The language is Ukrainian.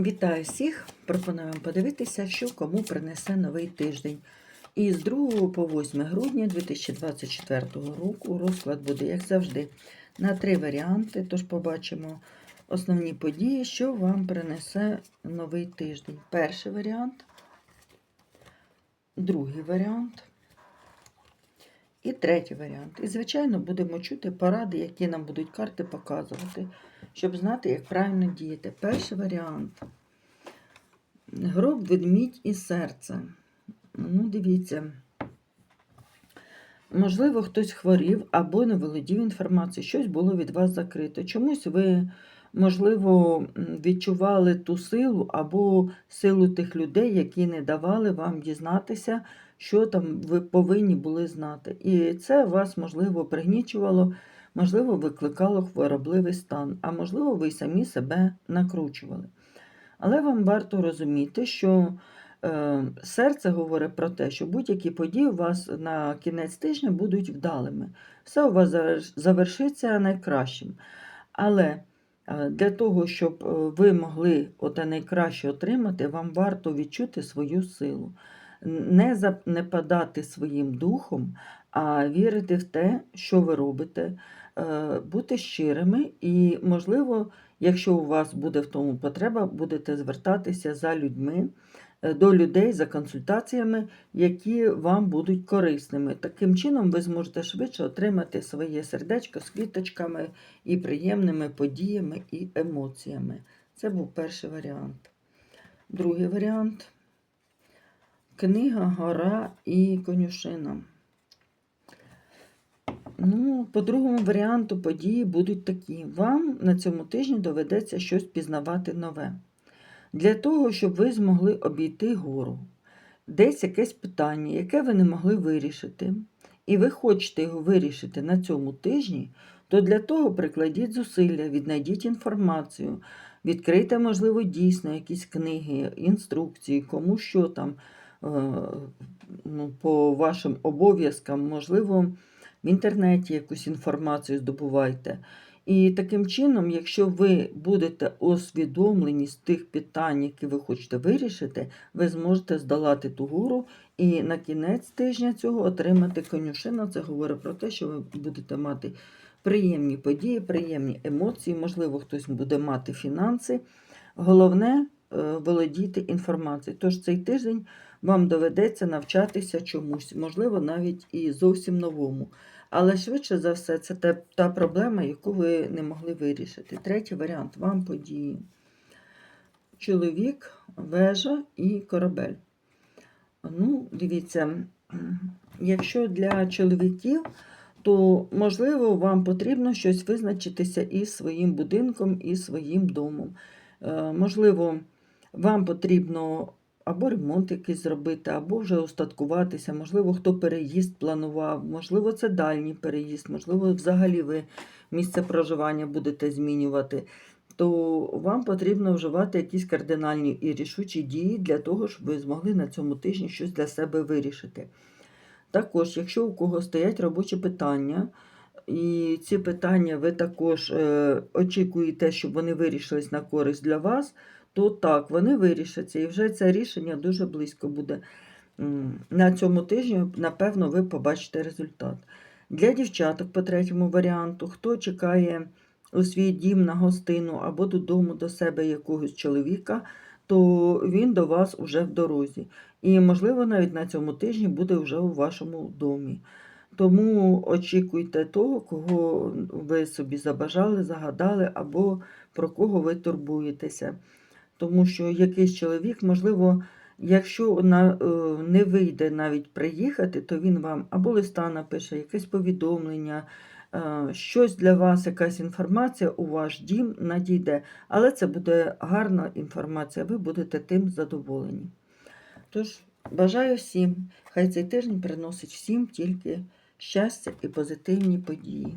Вітаю всіх! Пропоную вам подивитися, що кому принесе новий тиждень. І з 2 по 8 грудня 2024 року розклад буде, як завжди, на три варіанти. Тож побачимо основні події, що вам принесе новий тиждень. Перший варіант, другий варіант і третій варіант. І, звичайно, будемо чути поради, які нам будуть карти показувати, щоб знати, як правильно діяти. Перший варіант. Гроб, ведмідь і серце. Ну, дивіться. Можливо, хтось хворів або не володів інформацією, щось було від вас закрито. Чомусь ви, можливо, відчували ту силу або силу тих людей, які не давали вам дізнатися, що там ви повинні були знати. І це вас, можливо, пригнічувало, можливо, викликало хворобливий стан, а можливо, ви самі себе накручували. Але вам варто розуміти, що е, серце говорить про те, що будь-які події у вас на кінець тижня будуть вдалими. Все у вас завершиться найкращим. Але е, для того, щоб е, ви могли оте найкраще отримати, вам варто відчути свою силу. Не занепадати своїм духом, а вірити в те, що ви робите, е, бути щирими і, можливо, Якщо у вас буде в тому потреба, будете звертатися за людьми, е, до людей за консультаціями, які вам будуть корисними. Таким чином, ви зможете швидше отримати своє сердечко з квіточками і приємними подіями і емоціями. Це був перший варіант. Другий варіант книга, гора і конюшина. Ну, по другому варіанту події будуть такі. Вам на цьому тижні доведеться щось пізнавати нове. Для того, щоб ви змогли обійти гору. Десь якесь питання, яке ви не могли вирішити, і ви хочете його вирішити на цьому тижні, то для того прикладіть зусилля, віднайдіть інформацію, відкрийте, можливо, дійсно якісь книги, інструкції, кому що там ну, по вашим обов'язкам, можливо, в інтернеті якусь інформацію здобувайте. І таким чином, якщо ви будете усвідомлені з тих питань, які ви хочете вирішити, ви зможете здолати ту гору і на кінець тижня цього отримати конюшину. Це говорить про те, що ви будете мати приємні події, приємні емоції, можливо, хтось буде мати фінанси. Головне е, володіти інформацією. Тож цей тиждень вам доведеться навчатися чомусь, можливо, навіть і зовсім новому. Але швидше за все, це та, та проблема, яку ви не могли вирішити. Третій варіант вам події. Чоловік, вежа і корабель. Ну, дивіться, якщо для чоловіків, то, можливо, вам потрібно щось визначитися із своїм будинком, і своїм домом. Е, Можливо, вам потрібно або ремонт якийсь зробити, або вже устаткуватися, можливо, хто переїзд планував, можливо, це дальній переїзд, можливо, взагалі ви місце проживання будете змінювати, то вам потрібно вживати якісь кардинальні і рішучі дії для того, щоб ви змогли на цьому тижні щось для себе вирішити. Також, якщо у кого стоять робочі питання, і ці питання ви також е, очікуєте, щоб вони вирішились на користь для вас, то так, вони вирішаться. І вже це рішення дуже близько буде. На цьому тижні, напевно, ви побачите результат. Для дівчаток, по третьому варіанту, хто чекає у свій дім на гостину або додому до себе якогось чоловіка, то він до вас уже в дорозі. І, можливо, навіть на цьому тижні буде вже у вашому домі. Тому очікуйте того, кого ви собі забажали, загадали, або про кого ви турбуєтеся. Тому що якийсь чоловік, можливо, якщо е, не вийде навіть приїхати, то він вам або листа напише, якесь повідомлення, е, щось для вас, якась інформація у ваш дім надійде. Але це буде гарна інформація, ви будете тим задоволені. Тож, бажаю всім, хай цей тиждень приносить всім тільки щастя і позитивні події.